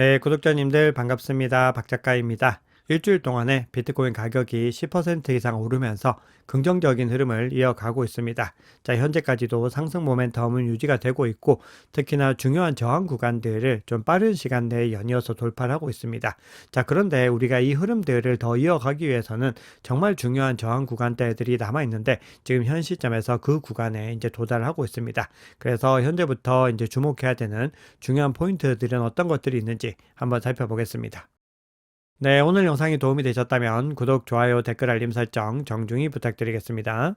네, 구독자님들 반갑습니다. 박 작가입니다. 일주일 동안에 비트코인 가격이 10% 이상 오르면서 긍정적인 흐름을 이어가고 있습니다. 자, 현재까지도 상승 모멘텀은 유지가 되고 있고 특히나 중요한 저항 구간들을 좀 빠른 시간 내에 연이어서 돌파를 하고 있습니다. 자, 그런데 우리가 이 흐름들을 더 이어가기 위해서는 정말 중요한 저항 구간대들이 남아 있는데 지금 현 시점에서 그 구간에 이제 도달을 하고 있습니다. 그래서 현재부터 이제 주목해야 되는 중요한 포인트들은 어떤 것들이 있는지 한번 살펴보겠습니다. 네, 오늘 영상이 도움이 되셨다면 구독, 좋아요, 댓글 알림 설정 정중히 부탁드리겠습니다.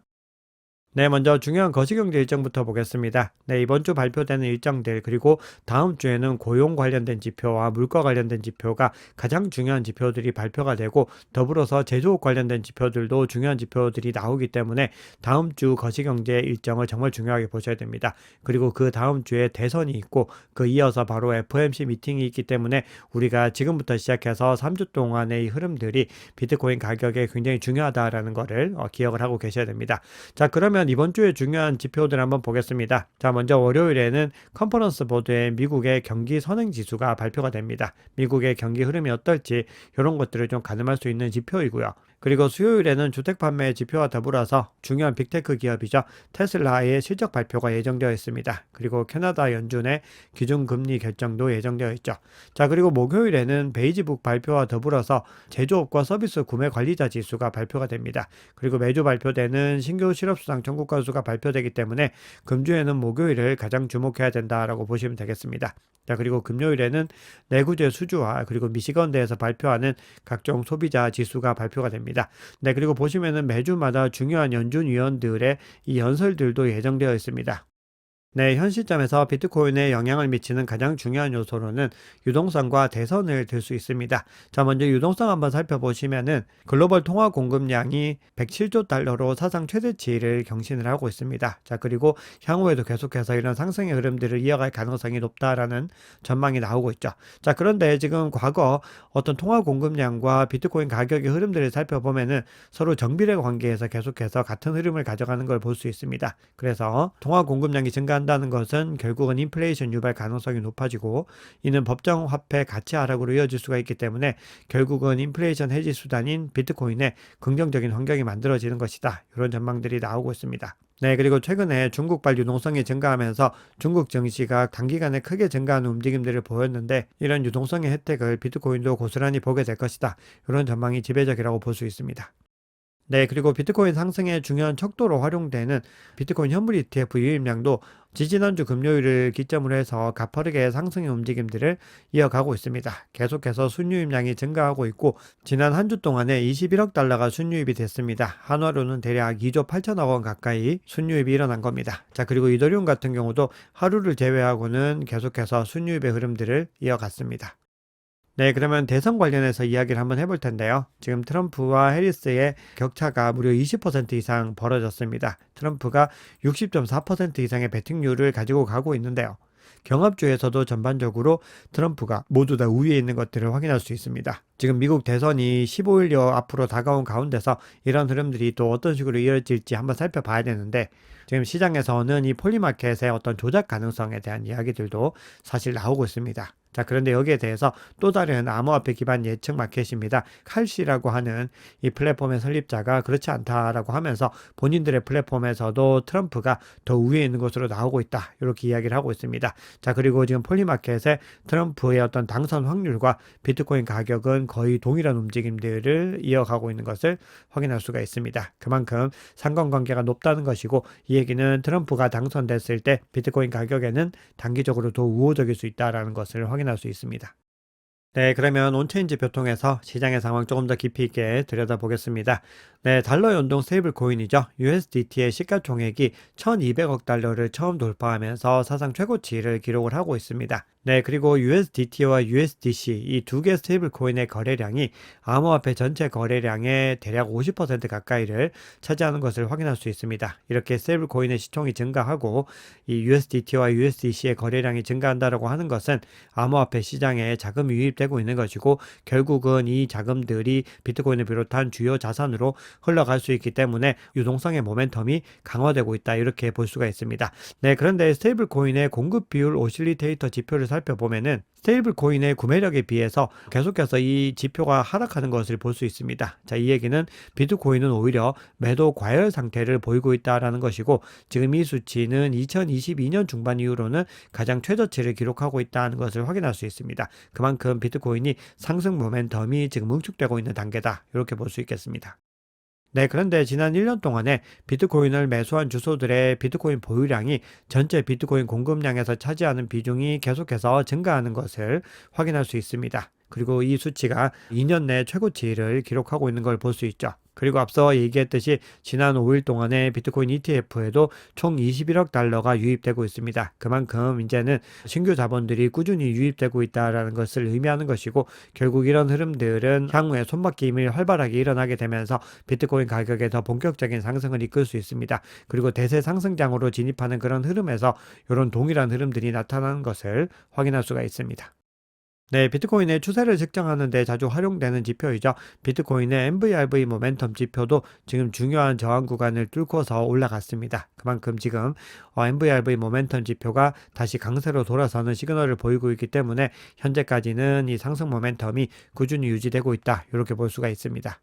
네, 먼저 중요한 거시경제 일정부터 보겠습니다. 네, 이번 주 발표되는 일정들 그리고 다음 주에는 고용 관련된 지표와 물가 관련된 지표가 가장 중요한 지표들이 발표가 되고 더불어서 제조업 관련된 지표들도 중요한 지표들이 나오기 때문에 다음 주 거시경제 일정을 정말 중요하게 보셔야 됩니다. 그리고 그 다음 주에 대선이 있고 그 이어서 바로 FOMC 미팅이 있기 때문에 우리가 지금부터 시작해서 3주 동안의 이 흐름들이 비트코인 가격에 굉장히 중요하다라는 것을 어, 기억을 하고 계셔야 됩니다. 자, 그러면 이번 주에 중요한 지표들 한번 보겠습니다. 자, 먼저 월요일에는 컨퍼런스 보드의 미국의 경기 선행 지수가 발표가 됩니다. 미국의 경기 흐름이 어떨지 이런 것들을 좀 가늠할 수 있는 지표이고요. 그리고 수요일에는 주택 판매 지표와 더불어서 중요한 빅테크 기업이죠. 테슬라의 실적 발표가 예정되어 있습니다. 그리고 캐나다 연준의 기준금리 결정도 예정되어 있죠. 자, 그리고 목요일에는 베이지북 발표와 더불어서 제조업과 서비스 구매 관리자 지수가 발표가 됩니다. 그리고 매주 발표되는 신규 실업수당 청구 건수가 발표되기 때문에 금주에는 목요일을 가장 주목해야 된다라고 보시면 되겠습니다. 자, 그리고 금요일에는 내구재 수주와 그리고 미시건대에서 발표하는 각종 소비자 지수가 발표가 됩니다. 네, 그리고 보시면은 매주마다 중요한 연준 위원들의 이 연설들도 예정되어 있습니다. 네, 현 시점에서 비트코인에 영향을 미치는 가장 중요한 요소로는 유동성과 대선을 들 수 있습니다. 자, 먼저 유동성 한번 살펴보시면은 글로벌 통화 공급량이 107조 달러로 사상 최대치를 경신을 하고 있습니다. 자, 그리고 향후에도 계속해서 이런 상승의 흐름들을 이어갈 가능성이 높다라는 전망이 나오고 있죠. 자, 그런데 지금 과거 어떤 통화 공급량과 비트코인 가격의 흐름들을 살펴보면은 서로 정비례 관계에서 계속해서 같은 흐름을 가져가는 걸 볼 수 있습니다. 그래서 통화 공급량이 증가 한다는 것은 결국은 인플레이션 유발 가능성이 높아지고 이는 법정 화폐 가치 하락으로 이어질 수가 있기 때문에 결국은 인플레이션 해지 수단인 비트코인에 긍정적인 환경이 만들어지는 것이다. 이런 전망들이 나오고 있습니다. 네, 그리고 최근에 중국발 유동성이 증가하면서 중국 증시가 단기간에 크게 증가하는 움직임들을 보였는데 이런 유동성의 혜택을 비트코인도 고스란히 보게 될 것이다. 이런 전망이 지배적이라고 볼 수 있습니다. 네, 그리고 비트코인 상승의 중요한 척도로 활용되는 비트코인 현물 ETF 유입량도 지지난주 금요일을 기점으로 해서 가파르게 상승의 움직임들을 이어가고 있습니다. 계속해서 순유입량이 증가하고 있고 지난 한 주 동안에 21억 달러가 순유입이 됐습니다. 한화로는 대략 2조 8천억 원 가까이 순유입이 일어난 겁니다. 자, 그리고 이더리움 같은 경우도 하루를 제외하고는 계속해서 순유입의 흐름들을 이어갔습니다. 네, 그러면 대선 관련해서 이야기를 한번 해볼 텐데요. 지금 트럼프와 해리스의 격차가 무려 20% 이상 벌어졌습니다. 트럼프가 60.4% 이상의 배팅률을 가지고 가고 있는데요. 경합주에서도 전반적으로 트럼프가 모두 다 우위에 있는 것들을 확인할 수 있습니다. 지금 미국 대선이 15일여 앞으로 다가온 가운데서 이런 흐름들이 또 어떤 식으로 이어질지 한번 살펴봐야 되는데 지금 시장에서는 이 폴리마켓의 어떤 조작 가능성에 대한 이야기들도 사실 나오고 있습니다. 자, 그런데 여기에 대해서 또 다른 암호화폐 기반 예측 마켓입니다. 칼시라고 하는 이 플랫폼의 설립자가 그렇지 않다라고 하면서 본인들의 플랫폼에서도 트럼프가 더 위에 있는 것으로 나오고 있다. 이렇게 이야기를 하고 있습니다. 자, 그리고 지금 폴리마켓의 트럼프의 어떤 당선 확률과 비트코인 가격은 거의 동일한 움직임들을 이어가고 있는 것을 확인할 수가 있습니다. 그만큼 상관관계가 높다는 것이고 이 얘기는 트럼프가 당선됐을 때 비트코인 가격에는 단기적으로 더 우호적일 수 있다라는 것을 확인 확인할 수 있습니다. 네, 그러면 온체인지 교통에서 시장의 상황 조금 더 깊이 있게 들여다보겠습니다. 네, 달러 연동 스테이블 코인이죠. USDT의 시가총액이 1200억 달러를 처음 돌파하면서 사상 최고치를 기록을 하고 있습니다. 네, 그리고 USDT와 USDC 이 두 개 스테이블 코인의 거래량이 암호화폐 전체 거래량의 대략 50% 가까이를 차지하는 것을 확인할 수 있습니다. 이렇게 스테이블 코인의 시총이 증가하고 이 USDT와 USDC의 거래량이 증가한다라고 하는 것은 암호화폐 시장에 유입된 유입 되고 있는 것이고 결국은 이 자금들이 비트코인을 비롯한 주요 자산으로 흘러갈 수 있기 때문에 유동성의 모멘텀이 강화되고 있다 이렇게 볼 수가 있습니다. 네, 그런데 스테이블 코인의 공급 비율 오실리테이터 지표를 살펴보면은 스테이블 코인의 구매력에 비해서 계속해서 이 지표가 하락하는 것을 볼 수 있습니다. 자, 이 얘기는 비트코인은 오히려 매도 과열 상태를 보이고 있다라는 것이고 지금 이 수치는 2022년 중반 이후로는 가장 최저치를 기록하고 있다는 것을 확인할 수 있습니다. 그만큼 비트 코인이 상승 모멘텀이 지금 응축되고 있는 단계다. 이렇게 볼 수 있겠습니다. 네, 그런데 지난 1년 동안에 비트코인을 매수한 주소들의 비트코인 보유량이 전체 비트코인 공급량에서 차지하는 비중이 계속해서 증가하는 것을 확인할 수 있습니다. 그리고 이 수치가 2년 내 최고치를 기록하고 있는 걸 볼 수 있죠. 그리고 앞서 얘기했듯이 지난 5일 동안에 비트코인 ETF에도 총 21억 달러가 유입되고 있습니다. 그만큼 이제는 신규 자본들이 꾸준히 유입되고 있다라는 것을 의미하는 것이고 결국 이런 흐름들은 향후에 손바뀜이 활발하게 일어나게 되면서 비트코인 가격에 더 본격적인 상승을 이끌 수 있습니다. 그리고 대세 상승장으로 진입하는 그런 흐름에서 이런 동일한 흐름들이 나타나는 것을 확인할 수가 있습니다. 네, 비트코인의 추세를 측정하는 데 자주 활용되는 지표이죠. 비트코인의 MVRV 모멘텀 지표도 지금 중요한 저항 구간을 뚫고서 올라갔습니다. 그만큼 지금 어, MVRV 모멘텀 지표가 다시 강세로 돌아서는 시그널을 보이고 있기 때문에 현재까지는 이 상승 모멘텀이 꾸준히 유지되고 있다. 이렇게 볼 수가 있습니다.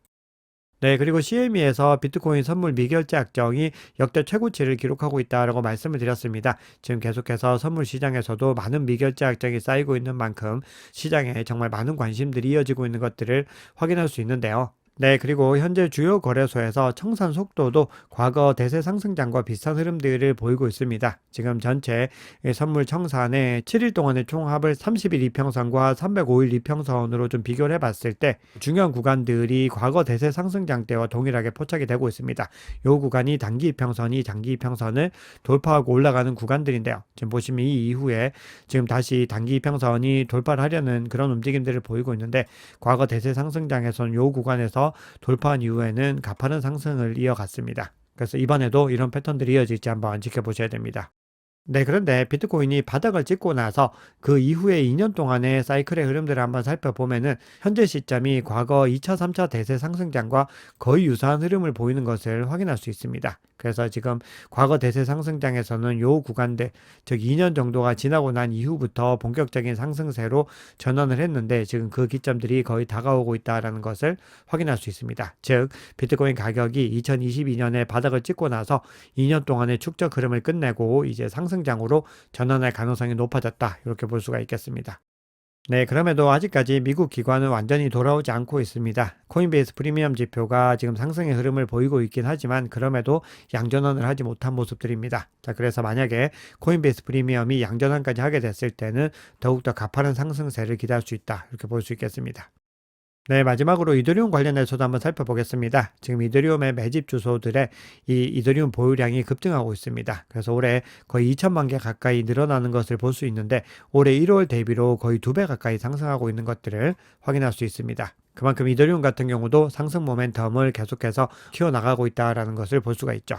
네, 그리고 CME에서 비트코인 선물 미결제 약정이 역대 최고치를 기록하고 있다라고 말씀을 드렸습니다. 지금 계속해서 선물 시장에서도 많은 미결제 약정이 쌓이고 있는 만큼 시장에 정말 많은 관심들이 이어지고 있는 것들을 확인할 수 있는데요. 네, 그리고 현재 주요 거래소에서 청산 속도도 과거 대세 상승장과 비슷한 흐름들을 보이고 있습니다. 지금 전체 선물 청산의 7일 동안의 총합을 30일 이평선과 305일 이평선으로 좀 비교를 해봤을 때 중요한 구간들이 과거 대세 상승장 때와 동일하게 포착이 되고 있습니다. 이 구간이 단기 이평선이 장기 이평선을 돌파하고 올라가는 구간들인데요. 지금 보시면 이 이후에 지금 다시 단기 이평선이 돌파를 하려는 그런 움직임들을 보이고 있는데 과거 대세 상승장에서는 이 구간에서 돌파한 이후에는 가파른 상승을 이어갔습니다. 그래서 이번에도 이런 패턴들이 이어질지 한번 지켜보셔야 됩니다. 네, 그런데 비트코인이 바닥을 찍고 나서 그 이후에 2년 동안의 사이클의 흐름들을 한번 살펴보면은 현재 시점이 과거 2차, 3차 대세 상승장과 거의 유사한 흐름을 보이는 것을 확인할 수 있습니다. 그래서 지금 과거 대세 상승장에서는 요 구간대 즉 2년 정도가 지나고 난 이후부터 본격적인 상승세로 전환을 했는데 지금 그 기점들이 거의 다가오고 있다라는 것을 확인할 수 있습니다. 즉 비트코인 가격이 2022년에 바닥을 찍고 나서 2년 동안의 축적 흐름을 끝내고 이제 상승 장으로 전환할 가능성이 높아졌다. 이렇게 볼 수가 있겠습니다. 네, 그럼에도 아직까지 미국 기관은 완전히 돌아오지 않고 있습니다. 코인베이스 프리미엄 지표가 지금 상승의 흐름을 보이고 있긴 하지만 그럼에도 양전환을 하지 못한 모습들입니다. 자, 그래서 만약에 코인베이스 프리미엄이 양전환까지 하게 됐을 때는 더욱더 가파른 상승세를 기대할 수 있다. 이렇게 볼 수 있겠습니다. 네, 마지막으로 이더리움 관련해서도 한번 살펴보겠습니다. 지금 이더리움의 매집 주소들의 이 이더리움 보유량이 급증하고 있습니다. 그래서 올해 거의 2천만 개 가까이 늘어나는 것을 볼 수 있는데 올해 1월 대비로 거의 두 배 가까이 상승하고 있는 것들을 확인할 수 있습니다. 그만큼 이더리움 같은 경우도 상승 모멘텀을 계속해서 키워나가고 있다는 것을 볼 수가 있죠.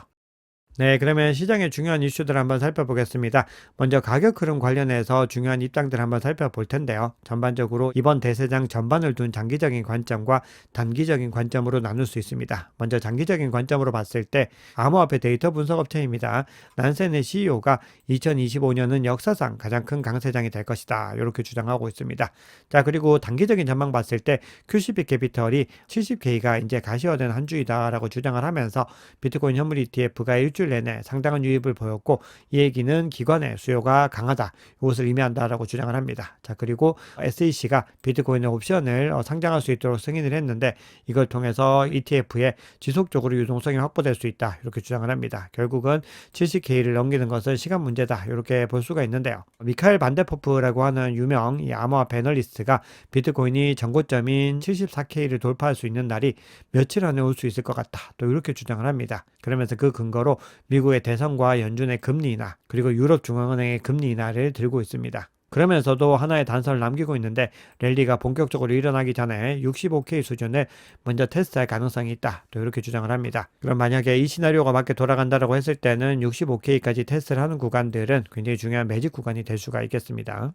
네, 그러면 시장의 중요한 이슈들 한번 살펴보겠습니다. 먼저 가격 흐름 관련해서 중요한 입장들 한번 살펴볼 텐데요. 전반적으로 이번 대세장 전반을 둔 장기적인 관점과 단기적인 관점으로 나눌 수 있습니다. 먼저 장기적인 관점으로 봤을 때 암호화폐 데이터 분석 업체입니다. 난센의 CEO가 2025년은 역사상 가장 큰 강세장이 될 것이다. 이렇게 주장하고 있습니다. 자, 그리고 단기적인 전망 봤을 때 QCB 캐피털이 70K가 이제 가시화된 한 주이다라고 주장을 하면서 비트코인 현물 ETF가 일주 일주일 내내 상당한 유입을 보였고 이 얘기는 기관의 수요가 강하다 이것을 의미한다라고 주장을 합니다. 자 그리고 SEC가 비트코인의 옵션을 어, 상장할 수 있도록 승인을 했는데 이걸 통해서 ETF에 지속적으로 유동성이 확보될 수 있다 이렇게 주장을 합니다. 결국은 70K를 넘기는 것은 시간 문제다 이렇게 볼 수가 있는데요. 미카엘 반데포프라고 하는 유명 이 암호화 패널리스트가 비트코인이 전고점인 74K를 돌파할 수 있는 날이 며칠 안에 올 수 있을 것 같다 또 이렇게 주장을 합니다. 그러면서 그 근거로 미국의 대선과 연준의 금리 인하 그리고 유럽 중앙은행의 금리 인하를 들고 있습니다. 그러면서도 하나의 단서를 남기고 있는데 랠리가 본격적으로 일어나기 전에 65K 수준을 먼저 테스트할 가능성이 있다. 또 이렇게 주장을 합니다. 그럼 만약에 이 시나리오가 맞게 돌아간다고 했을 때는 65K까지 테스트를 하는 구간들은 굉장히 중요한 매직 구간이 될 수가 있겠습니다.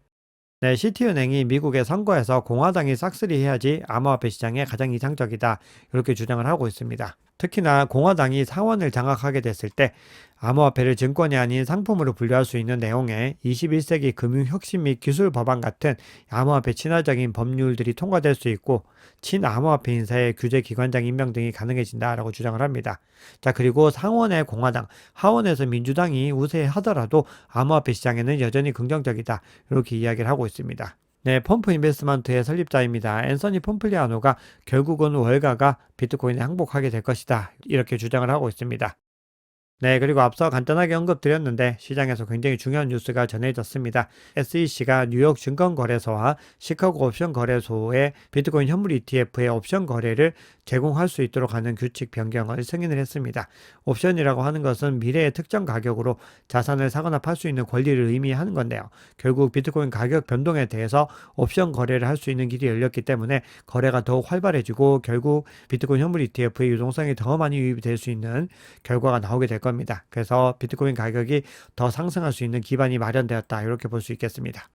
네, 시티은행이 미국의 선거에서 공화당이 싹쓸이 해야지 암호화폐 시장에 가장 이상적이다. 이렇게 주장을 하고 있습니다. 특히나 공화당이 상원을 장악하게 됐을 때 암호화폐를 증권이 아닌 상품으로 분류할 수 있는 내용의 21세기 금융혁신 및 기술 법안 같은 암호화폐 친화적인 법률들이 통과될 수 있고 친암호화폐 인사의 규제 기관장 임명 등이 가능해진다라고 주장을 합니다. 자 그리고 상원의 공화당, 하원에서 민주당이 우세하더라도 암호화폐 시장에는 여전히 긍정적이다 이렇게 이야기를 하고 있습니다. 네, 펌프 인베스먼트의 설립자입니다. 앤서니 폼플리아노가 결국은 월가가 비트코인에 항복하게 될 것이다. 이렇게 주장을 하고 있습니다. 네, 그리고 앞서 간단하게 언급드렸는데 시장에서 굉장히 중요한 뉴스가 전해졌습니다. SEC가 뉴욕 증권거래소와 시카고 옵션거래소의 비트코인 현물 ETF의 옵션 거래를 제공할 수 있도록 하는 규칙 변경을 승인을 했습니다. 옵션이라고 하는 것은 미래의 특정 가격으로 자산을 사거나 팔 수 있는 권리를 의미하는 건데요. 결국 비트코인 가격 변동에 대해서 옵션 거래를 할 수 있는 길이 열렸기 때문에 거래가 더욱 활발해지고 결국 비트코인 현물 ETF의 유동성이 더 많이 유입이 될수 있는 결과가 나오게 될. 그래서 비트코인 가격이 더 상승할 수 있는 기반이 마련되었다. 이렇게 볼 수 있겠습니다.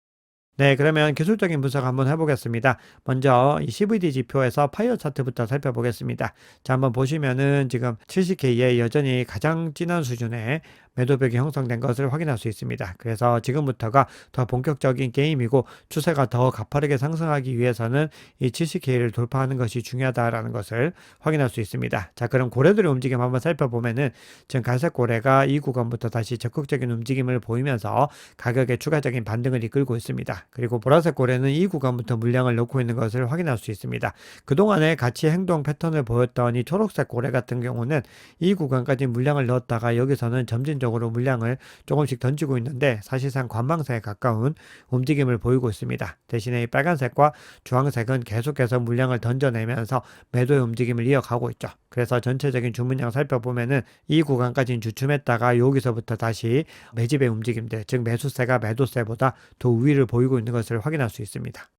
네, 그러면 기술적인 분석 한번 해보겠습니다. 먼저 이 CVD 지표에서 파이어 차트부터 살펴보겠습니다. 자, 한번 보시면은 지금 70K에 여전히 가장 진한 수준의 매도벽이 형성된 것을 확인할 수 있습니다. 그래서 지금부터가 더 본격적인 게임이고 추세가 더 가파르게 상승하기 위해서는 이 70K를 돌파하는 것이 중요하다라는 것을 확인할 수 있습니다. 자, 그럼 고래들의 움직임 한번 살펴보면은 지금 갈색 고래가 이 구간부터 다시 적극적인 움직임을 보이면서 가격의 추가적인 반등을 이끌고 있습니다. 그리고 보라색 고래는 이 구간부터 물량을 넣고 있는 것을 확인할 수 있습니다. 그동안에 같이 행동 패턴을 보였던 이 초록색 고래 같은 경우는 이 구간까지 물량을 넣었다가 여기서는 점진적으로 물량을 조금씩 던지고 있는데 사실상 관망세에 가까운 움직임을 보이고 있습니다. 대신에 이 빨간색과 주황색은 계속해서 물량을 던져내면서 매도의 움직임을 이어가고 있죠. 그래서 전체적인 주문량 살펴보면은 이 구간까지는 주춤했다가 여기서부터 다시 매집의 움직임들, 즉 매수세가 매도세보다 더 우위를 보이고 있는 것을 확인할 수 있습니다.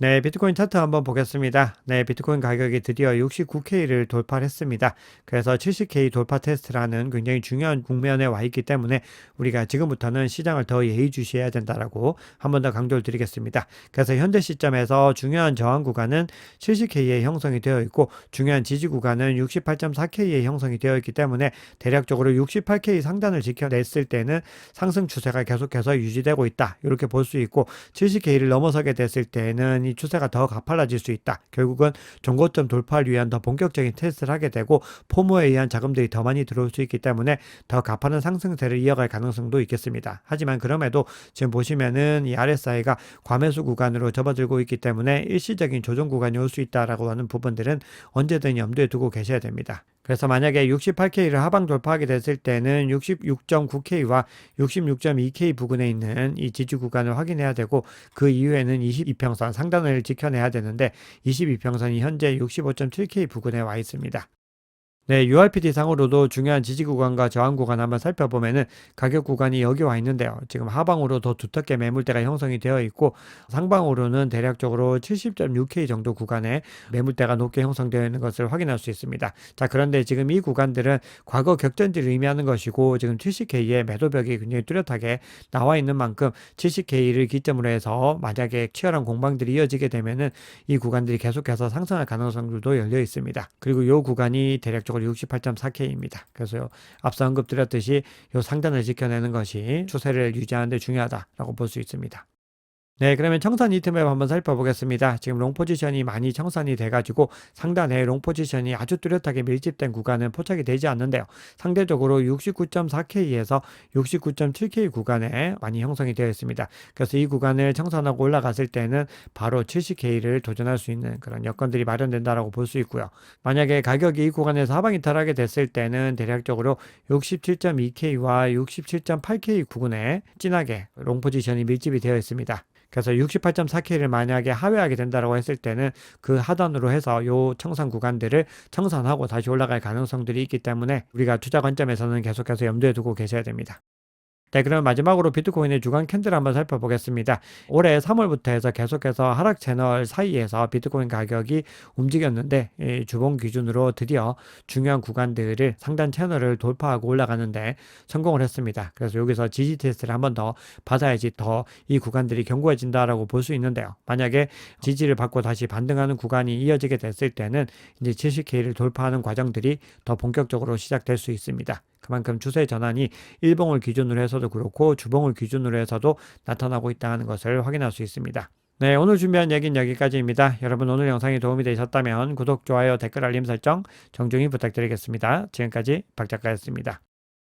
네, 비트코인 차트 한번 보겠습니다. 네, 비트코인 가격이 드디어 69K를 돌파했습니다. 그래서 70K 돌파 테스트라는 굉장히 중요한 국면에 와 있기 때문에 우리가 지금부터는 시장을 더 예의주시해야 된다라고 한 번 더 강조를 드리겠습니다. 그래서 현재 시점에서 중요한 저항 구간은 70K에 형성이 되어 있고 중요한 지지 구간은 68.4K에 형성이 되어 있기 때문에 대략적으로 68K 상단을 지켜냈을 때는 상승 추세가 계속해서 유지되고 있다. 이렇게 볼 수 있고 70K를 넘어서게 됐을 때는 이 추세가 더 가팔라질 수 있다. 결국은 종고점 돌파를 위한 더 본격적인 테스트를 하게 되고 포모에 의한 자금들이 더 많이 들어올 수 있기 때문에 더 가파른 상승세를 이어갈 가능성도 있겠습니다. 하지만 그럼에도 지금 보시면은 이 RSI가 과매수 구간으로 접어들고 있기 때문에 일시적인 조정 구간이 올 수 있다라고 하는 부분들은 언제든 염두에 두고 계셔야 됩니다. 그래서 만약에 68K를 하방 돌파하게 됐을 때는 66.9K와 66.2K 부근에 있는 이 지지 구간을 확인해야 되고 그 이후에는 22평선 상단을 지켜내야 되는데 22평선이 현재 65.7K 부근에 와 있습니다. 네, URPD 상으로도 중요한 지지 구간과 저항 구간 한번 살펴보면은 가격 구간이 여기 와 있는데요. 지금 하방으로 더 두텁게 매물대가 형성이 되어 있고 상방으로는 대략적으로 70.6K 정도 구간에 매물대가 높게 형성되어 있는 것을 확인할 수 있습니다. 자, 그런데 지금 이 구간들은 과거 격전지를 의미하는 것이고 지금 70K의 매도벽이 굉장히 뚜렷하게 나와 있는 만큼 70K를 기점으로 해서 만약에 치열한 공방들이 이어지게 되면은 이 구간들이 계속해서 상승할 가능성들도 열려 있습니다. 그리고 이 구간이 대략적으로 68.4K입니다. 그래서 앞서 언급드렸듯이 이 상단을 지켜내는 것이 추세를 유지하는 데 중요하다라고 볼 수 있습니다. 네, 그러면 청산 히트맵 한번 살펴보겠습니다. 지금 롱 포지션이 많이 청산이 돼가지고 상단에 롱 포지션이 아주 뚜렷하게 밀집된 구간은 포착이 되지 않는데요. 상대적으로 69.4K에서 69.7K 구간에 많이 형성이 되어 있습니다. 그래서 이 구간을 청산하고 올라갔을 때는 바로 70K를 도전할 수 있는 그런 여건들이 마련된다라고 볼 수 있고요. 만약에 가격이 이 구간에서 하방 이탈하게 됐을 때는 대략적으로 67.2K와 67.8K 구간에 진하게 롱 포지션이 밀집이 되어 있습니다. 그래서 68.4K를 만약에 하회하게 된다고 했을 때는 그 하단으로 해서 요 청산 구간들을 청산하고 다시 올라갈 가능성들이 있기 때문에 우리가 투자 관점에서는 계속해서 염두에 두고 계셔야 됩니다. 네, 그럼 마지막으로 비트코인의 주간 캔들 한번 살펴보겠습니다. 올해 3월부터 해서 계속해서 하락 채널 사이에서 비트코인 가격이 움직였는데 이 주봉 기준으로 드디어 중요한 구간들을 상단 채널을 돌파하고 올라가는데 성공을 했습니다. 그래서 여기서 지지 테스트를 한번 더 받아야지 더 이 구간들이 견고해진다라고 볼 수 있는데요. 만약에 지지를 받고 다시 반등하는 구간이 이어지게 됐을 때는 이제 70K를 돌파하는 과정들이 더 본격적으로 시작될 수 있습니다. 그만큼 추세 전환이 일봉을 기준으로 해서도 그렇고 주봉을 기준으로 해서도 나타나고 있다는 것을 확인할 수 있습니다. 네, 오늘 준비한 얘기는 여기까지입니다. 여러분 오늘 영상이 도움이 되셨다면 구독, 좋아요, 댓글 알림 설정 정중히 부탁드리겠습니다. 지금까지 박 작가였습니다.